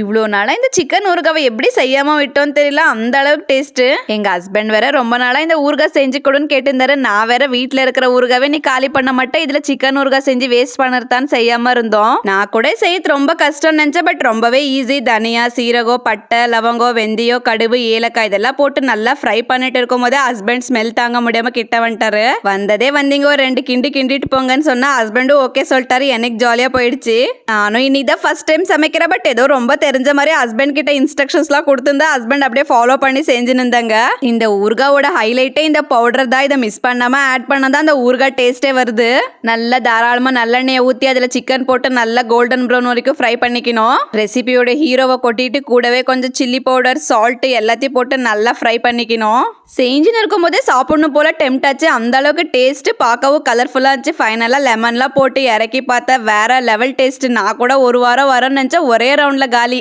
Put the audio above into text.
இவ்வளோ நாளாக இந்த சிக்கன் ஊறுகாவை எப்படி செய்யாமல் விட்டோம்னு தெரியல. அந்த அளவுக்கு டேஸ்ட்டு எங்கள் ஹஸ்பண்ட் வேற ரொம்ப நாளாக இந்த ஊறுகாய் செஞ்சு கொடுன்னு கேட்டிருந்தாரு. நான் வேற வீட்டில் இருக்கிற ஊறுகாவே நீ காலி பண்ண மாட்டேன். இதில் சிக்கன் ஊறுகாய் செஞ்சு வேஸ்ட் பண்ணுறதான்னு செய்யாமல் இருந்தோம். நான் கூட செய்யறது ரொம்ப கஷ்டம் நினச்சேன். பட் ரொம்பவே ஈஸி தனியா சீரகம் பட்டை லவங்கம் வெந்தயம் கடுகு ஏலக்காய் இதெல்லாம் போட்டு நல்லா ஃப்ரை பண்ணிட்டு இருக்கும் போதே ஹஸ்பண்ட் ஸ்மெல் தாங்க முடியாம கிட்ட வந்துட்டாரு. வந்ததே வந்தீங்க. ஒரு ரெண்டு கிண்டி கிண்டிட்டு போங்கன்னு சொன்னா ஹஸ்பண்டும் ஓகே சொல்லிட்டாரு. எனக்கு ஜாலியாக போயிடுச்சு. நானும் இன்னைக்கு தான் ஃபர்ஸ்ட் டைம் சமைக்கிறேன். பட் ஏதோ ரொம்ப தெரிஞ்ச மாதிரி ஹஸ்பண்ட் கிட்ட இன்ஸ்ட்ரக்ஷன்ஸ்லாம் கொடுத்திருந்தா ஹஸ்பண்ட் அப்படியே ஃபாலோ பண்ணி செஞ்சு இந்த ஊறுகாவோட ஹைலைட்டே இந்த பவுடர் தான். இதை மிஸ் பண்ணாம ஆட் பண்ணாதான் அந்த ஊறுகாய் டேஸ்டே வருது. நல்லா தாராளமா நல்லெண்ணெயை ஊற்றி அதில் சிக்கன் போட்டு நல்லா கோல்டன் ப்ரௌன் வரைக்கும் ஃப்ரை பண்ணிக்கணும். ரெசிபியோட ஹீரோவை கொட்டிட்டு கூடவே கொஞ்சம் சில்லி பவுடர் சால்ட் எல்லாத்தையும் போட்டு நல்லா ஃப்ரை பண்ணிக்கணும். செஞ்சுன்னு இருக்கும் போதே சாப்பிடணும் போல டெம்ட் ஆச்சு. அந்த அளவுக்கு டேஸ்ட் பார்க்கவும் கலர்ஃபுல்லாக இருந்துச்சு. ஃபைனலாக லெமன்லாம் போட்டு இறக்கி பார்த்தா வேற லெவல் டேஸ்ட் நான் கூட ஒரு வாரம் வரேன்னு நினச்சா ஒரே ரவுண்டில் காலி